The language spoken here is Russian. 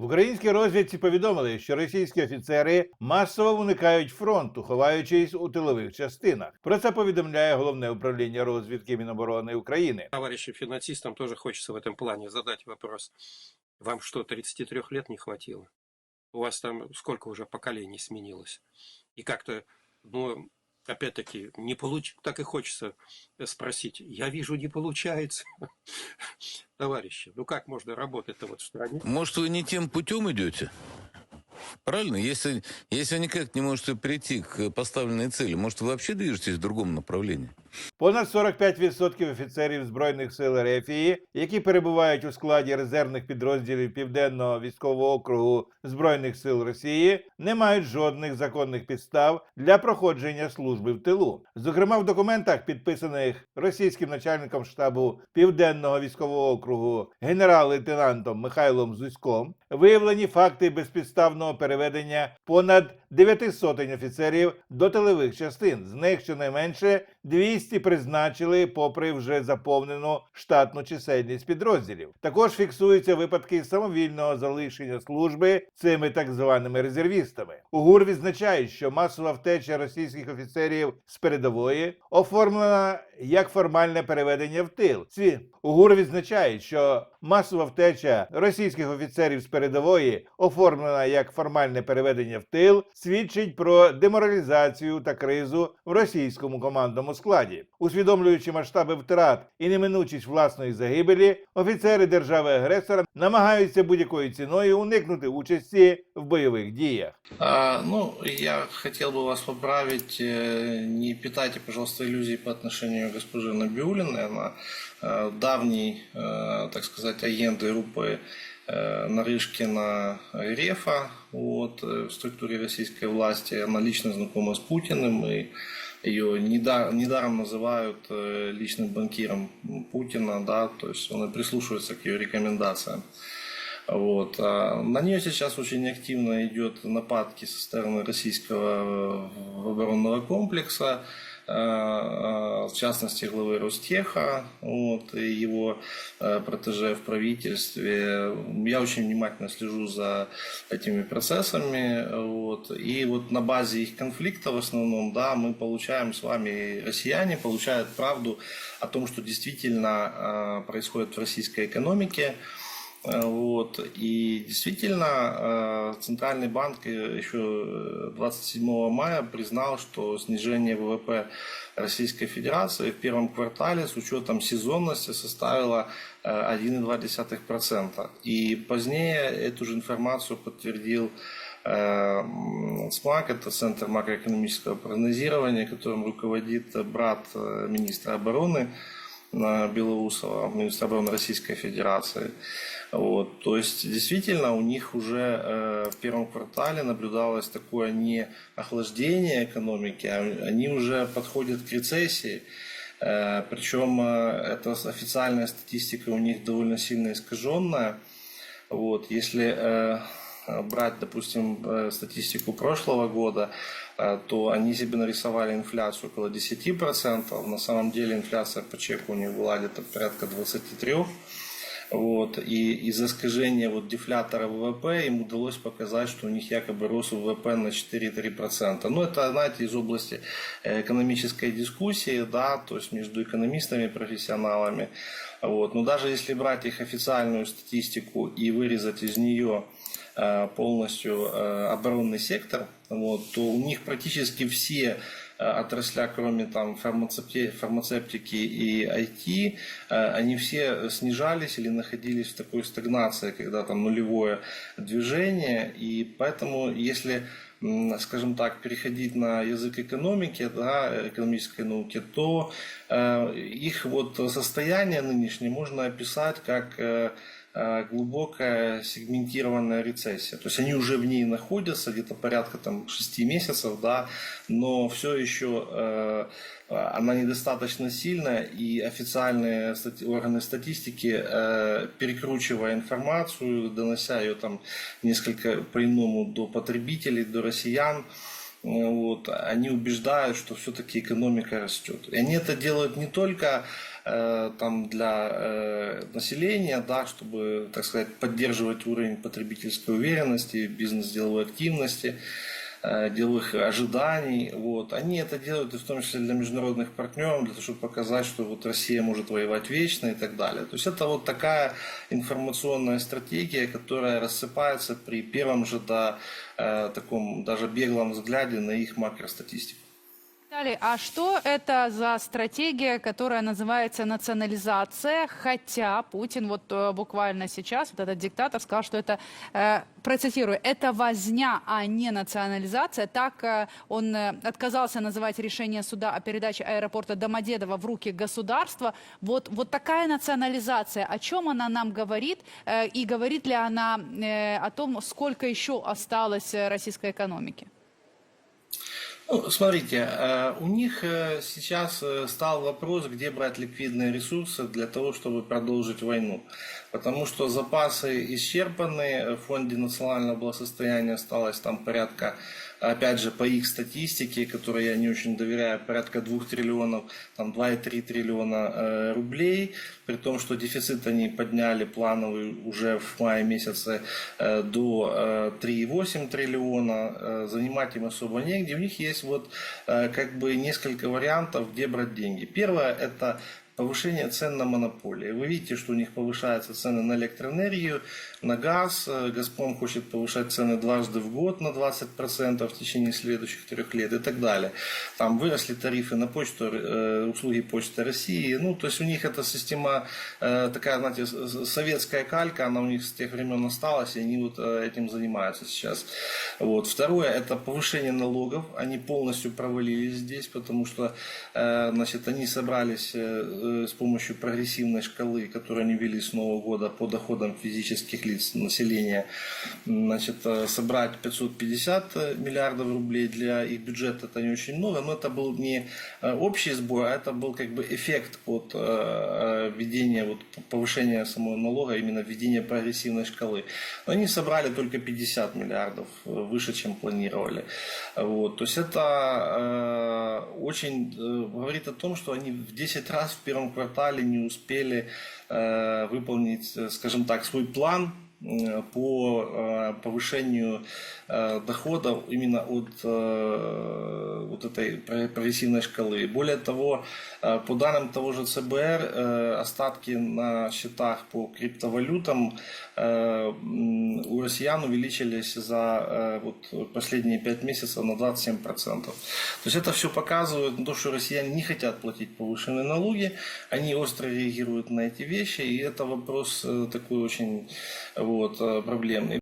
В українській розвідці повідомили, що російські офіцери масово уникають фронту, ховаючись у тилових частинах. Про це повідомляє головне управління розвідки Міноборони України. Товарищам финансистам тоже хочется в этом плане задать вопрос. Вам что, 33 лет не хватило? У вас там сколько уже поколений сменилось? И как-то, ну, опять-таки, не получ... так и хочется спросить. Я вижу, не получается. Товарищи, ну как можно работать-то вот в стране? Может, вы не тем путем идете? Правильно? Если, если никак не можете прийти к поставленной цели, может, вы вообще движетесь в другом направлении? Понад 45% офіцерів збройних сил РФії, які перебувають у складі резервних підрозділів Південного військового округу збройних сил Росії, не мають жодних законних підстав для проходження служби в тилу. Зокрема, в документах, підписаних російським начальником штабу Південного військового округу генерал-лейтенантом Михайлом Зуськом, виявлені факти безпідставного переведення понад 9 сотень офіцерів до тилових частин. З них щонайменше 200 призначили попри вже заповнену штатну чисельність підрозділів. Також фіксуються випадки самовільного залишення служби цими так званими резервістами. УГУР відзначає, що масова втеча російських офіцерів з передової оформлена як формальне переведення в тил. Ці УГУР відзначає, що масова втеча російських офіцерів з передової, оформлена як формальне переведення в тил, свідчить про деморалізацію та кризу в російському командному складі. Усвідомлюючи масштаби втрат і неминучість власної загибелі, офіцери держави-агресора намагаються будь-якою ціною уникнути участі в бойових діях. А, ну, я хотел бы вас поправить. э, Не питайте, пожалуйста, иллюзий по отношению к госпоже Набиулиной. Она давний, э, так сказать, агент группы э, Нарышкина Рефа вот, э, в структуре российской власти. Она лично знакома с Путиным и ее недар- недаром называют личным банкиром Путина, да, то есть он и прислушивается к ее рекомендациям. Вот. а На нее сейчас очень активно идет нападки со стороны российского оборонного комплекса, в частности главы Ростеха вот, и его э, протеже в правительстве. Я очень внимательно слежу за этими процессами. Вот, и вот на базе их конфликта в основном, да, мы получаем с вами, россияне получают правду о том, что действительно э, происходит в российской экономике. Э, Вот. И действительно, э, Центральный банк э, еще э, 27 мая признал, что снижение ВВП Российской Федерации в первом квартале с учетом сезонности составило э, 1,2%. И позднее эту же информацию подтвердил СМАК, это Центр макроэкономического прогнозирования, которым руководит брат министра обороны Белоусова, министра обороны Российской Федерации. Вот, то есть действительно у них уже э, в первом квартале наблюдалось такое не охлаждение экономики, а они уже подходят к рецессии. Э, причем э, эта официальная статистика у них довольно сильно искаженная. Вот, если э, брать, допустим, э, статистику прошлого года, э, то они себе нарисовали инфляцию около 10%. На самом деле инфляция по чеку у них была где-то порядка 23%. Вот, и из-за искажения вот дефлятора ВВП им удалось показать, что у них якобы рос ВВП на 4-3%. Ну, это, знаете, из области э, экономической дискуссии, да, то есть между экономистами, профессионалами. Вот. Но даже если брать их официальную статистику и вырезать из нее э, полностью э, оборонный сектор, вот, то у них практически все э, отрасля, кроме там фармацепти- фармацевтики и IT, э, они все снижались или находились в такой стагнации, когда там нулевое движение. И поэтому, если скажем так, переходить на язык экономики, да, экономической науки, то э, их вот состояние нынешнее можно описать как э, глубокая сегментированная рецессия. То есть они уже в ней находятся, где-то порядка там 6 месяцев, да, но все еще э, она недостаточно сильная, и официальные органы статистики, э, перекручивая информацию, донося ее там несколько по-иному до потребителей, до россиян, э, вот, они убеждают, что все-таки экономика растет. И они это делают не только э, там для э, населения, да, чтобы, так сказать, поддерживать уровень потребительской уверенности, бизнес-деловой активности, деловых ожиданий. Вот. Они это делают и в том числе для международных партнеров, для того, чтобы показать, что вот Россия может воевать вечно и так далее. То есть это вот такая информационная стратегия, которая рассыпается при первом же да, э, таком даже беглом взгляде на их макростатистику. А что это за стратегия, которая называется национализация? Хотя Путин вот э, буквально сейчас, вот этот диктатор, сказал, что это, э, процитирую, это возня, а не национализация. Так э, он отказался называть решение суда о передаче аэропорта Домодедово в руки государства. Вот, вот такая национализация, о чем она нам говорит? И говорит ли она о том, сколько еще осталось российской экономики? Ну, смотрите, э, у них э, сейчас э, стал вопрос, где брать ликвидные ресурсы для того, чтобы продолжить войну. Потому что запасы исчерпаны, в фонде национального благосостояния осталось там порядка, опять же, по их статистике, которой я не очень доверяю, порядка 2 триллионов, там 2,3 триллиона э, рублей, при том, что дефицит они подняли плановый уже в мае месяце э, до э, 3,8 триллиона, э, занимать им особо негде. У них есть вот э, как бы несколько вариантов, где брать деньги. Первое это повышение цен на монополии. Вы видите, что у них повышаются цены на электроэнергию, на газ. Газпром хочет повышать цены дважды в год на 20% в течение следующих трех лет и так далее. Там выросли тарифы на почту, э, услуги Почты России. Ну, то есть у них эта система э, такая, знаете, советская калька, она у них с тех времен осталась, и они вот э, этим занимаются сейчас. Вот. Второе, это повышение налогов. Они полностью провалились здесь, потому что значит, они собрались с помощью прогрессивной шкалы, которую они ввели с Нового года по доходам физических лиц населения, значит, э, собрать 550 миллиардов рублей. Для их бюджета это не очень много, но это был не э, общий сбор, а это был как бы эффект от э, э, введения, вот, повышения самого налога, именно введения прогрессивной шкалы. Но они собрали только 50 миллиардов, э, выше, чем планировали. Вот. То есть это э, очень э, говорит о том, что они в 10 раз в первом квартале не успели э, выполнить, э, скажем так, свой план по э, повышению э, доходов именно от э, вот этой про- прогрессивной шкалы. Более того, э, по данным того же ЦБР, э, остатки на счетах по криптовалютам э, у россиян увеличились за э, вот последние 5 месяцев на 27%. То есть это все показывает то, что россияне не хотят платить повышенные налоги, они остро реагируют на эти вещи, и это вопрос э, такой очень вот, э, проблемный.